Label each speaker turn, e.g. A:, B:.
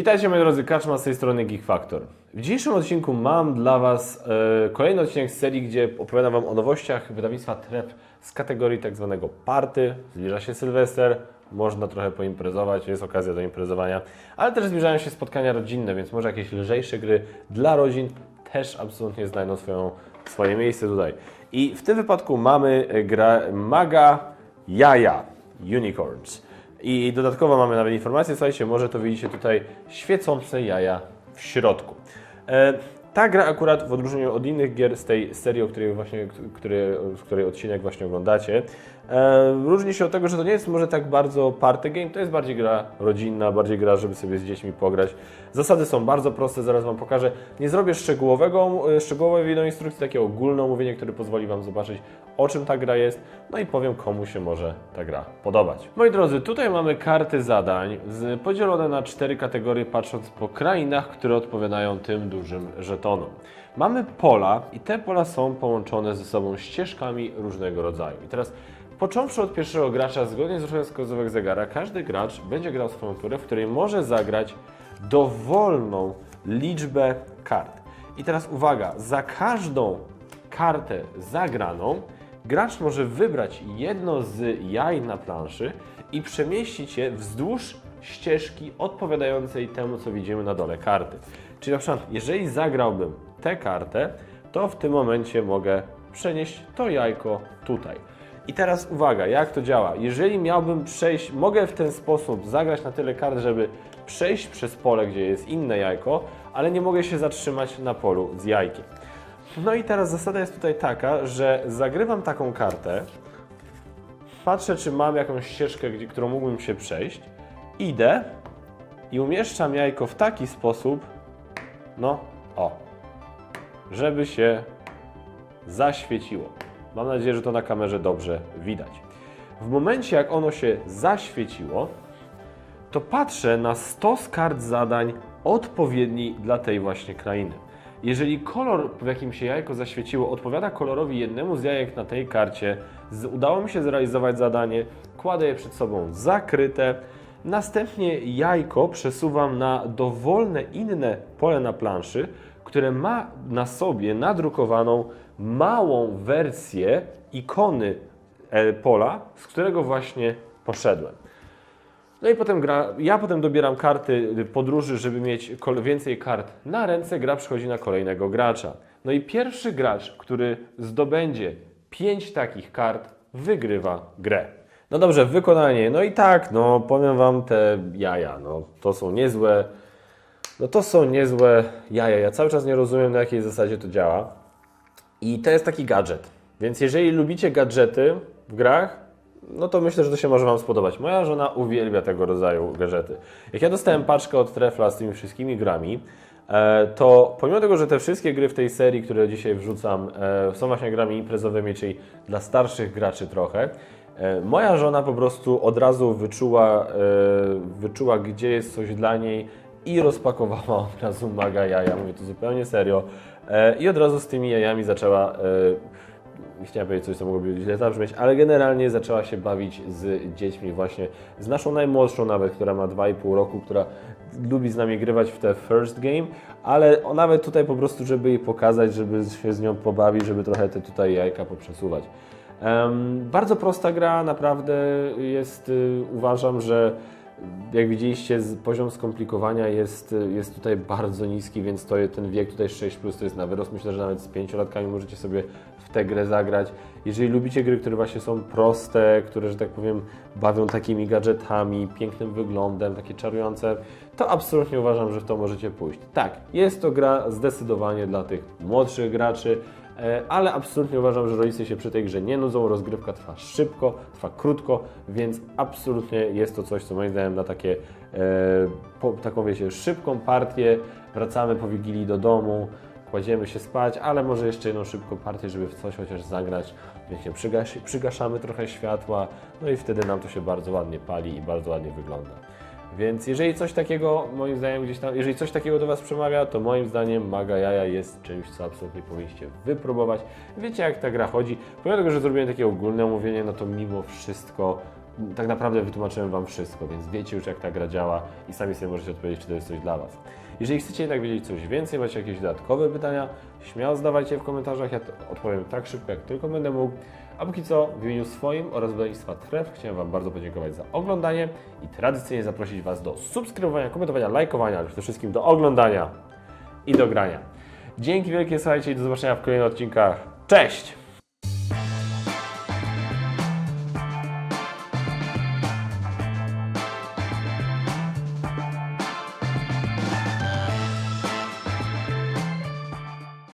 A: Witajcie moi drodzy, Kaczma z tej strony Geek Factor. W dzisiejszym odcinku mam dla Was e, kolejny odcinek z serii, gdzie opowiadam Wam o nowościach wydawnictwa Tref z kategorii tak zwanego party. Zbliża się Sylwester, można trochę poimprezować, jest okazja do imprezowania, ale też zbliżają się spotkania rodzinne, więc może jakieś lżejsze gry dla rodzin też absolutnie znajdą swoją, swoje miejsce tutaj. I w tym wypadku mamy e, grę Maga Jaja Unicorns. I dodatkowo mamy nawet informację, słuchajcie, może to widzicie tutaj świecące jaja w środku. E, ta gra akurat w odróżnieniu od innych gier z tej serii, o której właśnie, który, z której odcinek właśnie oglądacie, e, różni się od tego, że to nie jest może tak bardzo party game, to jest bardziej gra rodzinna, bardziej gra, żeby sobie z dziećmi pograć. Zasady są bardzo proste, zaraz Wam pokażę. Nie zrobię szczegółowego, e, szczegółowej wideo instrukcji, takie ogólne omówienie, które pozwoli Wam zobaczyć, o czym ta gra jest, no i powiem, komu się może ta gra podobać. Moi drodzy, tutaj mamy karty zadań podzielone na cztery kategorie, patrząc po krainach, które odpowiadają tym dużym żetonom. Mamy pola i te pola są połączone ze sobą ścieżkami różnego rodzaju. I teraz Począwszy od pierwszego gracza, zgodnie z ruchem wskazówek zegara, każdy gracz będzie grał swoją turę, w której może zagrać dowolną liczbę kart. I teraz uwaga, za każdą kartę zagraną, gracz może wybrać jedno z jaj na planszy i przemieścić je wzdłuż ścieżki odpowiadającej temu, co widzimy na dole karty. Czyli na przykład, jeżeli zagrałbym tę kartę, to w tym momencie mogę przenieść to jajko tutaj. I teraz uwaga, jak to działa? Jeżeli miałbym przejść, mogę w ten sposób zagrać na tyle kart, żeby przejść przez pole, gdzie jest inne jajko, ale nie mogę się zatrzymać na polu z jajkiem. No i teraz zasada jest tutaj taka, że zagrywam taką kartę, patrzę, czy mam jakąś ścieżkę, którą mógłbym się przejść, idę i umieszczam jajko w taki sposób, no o, żeby się zaświeciło. Mam nadzieję, że to na kamerze dobrze widać. W momencie, jak ono się zaświeciło, to patrzę na stos kart zadań odpowiedni dla tej właśnie krainy. Jeżeli kolor, w jakim się jajko zaświeciło, odpowiada kolorowi jednemu z jajek na tej karcie, udało mi się zrealizować zadanie, kładę je przed sobą zakryte. Następnie jajko przesuwam na dowolne inne pole na planszy, które ma na sobie nadrukowaną małą wersję ikony e, pola, z którego właśnie poszedłem. No i potem gra, ja potem dobieram karty podróży, żeby mieć więcej kart na ręce, gra przychodzi na kolejnego gracza. No i pierwszy gracz, który zdobędzie 5 takich kart, wygrywa grę. No dobrze, wykonanie. No i tak, no powiem Wam te jaja, no to są niezłe, no to są niezłe jaja. Ja cały czas nie rozumiem na jakiej zasadzie to działa. I to jest taki gadżet. Więc jeżeli lubicie gadżety w grach, no to myślę, że to się może Wam spodobać. Moja żona uwielbia tego rodzaju gadżety. Jak ja dostałem paczkę od Trefla z tymi wszystkimi grami, e, to pomimo tego, że te wszystkie gry w tej serii, które dzisiaj wrzucam, e, są właśnie grami imprezowymi, czyli dla starszych graczy trochę, moja żona po prostu od razu wyczuła, wyczuła gdzie jest coś dla niej i rozpakowała od razu maga jaja. Mówię to zupełnie serio. I od razu z tymi jajami zaczęła chciałem powiedzieć coś, co mogłoby źle zabrzmieć, ale generalnie zaczęła się bawić z dziećmi właśnie, z naszą najmłodszą nawet, która ma 2,5 roku, która lubi z nami grywać w te first game, ale nawet tutaj po prostu, żeby jej pokazać, żeby się z nią pobawić, żeby trochę te tutaj jajka poprzesuwać. Bardzo prosta gra, naprawdę jest, y, uważam, że jak widzieliście, poziom skomplikowania jest, jest tutaj bardzo niski, więc to ten wiek tutaj 6 plus to jest na wyrost. Myślę, że nawet z 5 latkami możecie sobie w tę grę zagrać. Jeżeli lubicie gry, które właśnie są proste, które, że tak powiem, bawią takimi gadżetami, pięknym wyglądem, takie czarujące, to absolutnie uważam, że w to możecie pójść. Tak, jest to gra zdecydowanie dla tych młodszych graczy, ale absolutnie uważam, że rodzice się przy tej grze nie nudzą, rozgrywka trwa szybko, trwa krótko, więc absolutnie jest to coś, co moim zdaniem na takie, e, po, taką wiecie, szybką partię, wracamy po Wigilii do domu, kładziemy się spać, ale może jeszcze jedną szybką partię, żeby w coś chociaż zagrać, wiecie, przygasz, przygaszamy trochę światła, no i wtedy nam to się bardzo ładnie pali i bardzo ładnie wygląda. Więc jeżeli coś takiego, moim zdaniem, gdzieś tam, jeżeli coś takiego do Was przemawia, to moim zdaniem Maga Jaja jest czymś, co absolutnie powinniście wypróbować. Wiecie, jak ta gra chodzi. Pomimo tego, że zrobiłem takie ogólne omówienie, no to mimo wszystko tak naprawdę wytłumaczyłem Wam wszystko, więc wiecie już jak ta gra działa i sami sobie możecie odpowiedzieć, czy to jest coś dla Was. Jeżeli chcecie jednak wiedzieć coś więcej, macie jakieś dodatkowe pytania, śmiało zadawajcie je w komentarzach, ja odpowiem tak szybko, jak tylko będę mógł. A póki co, w imieniu swoim oraz wydawnictwa Tref chciałem Wam bardzo podziękować za oglądanie i tradycyjnie zaprosić Was do subskrybowania, komentowania, lajkowania, ale przede wszystkim do oglądania i do grania. Dzięki wielkie, słuchajcie i do zobaczenia w kolejnych odcinkach. Cześć!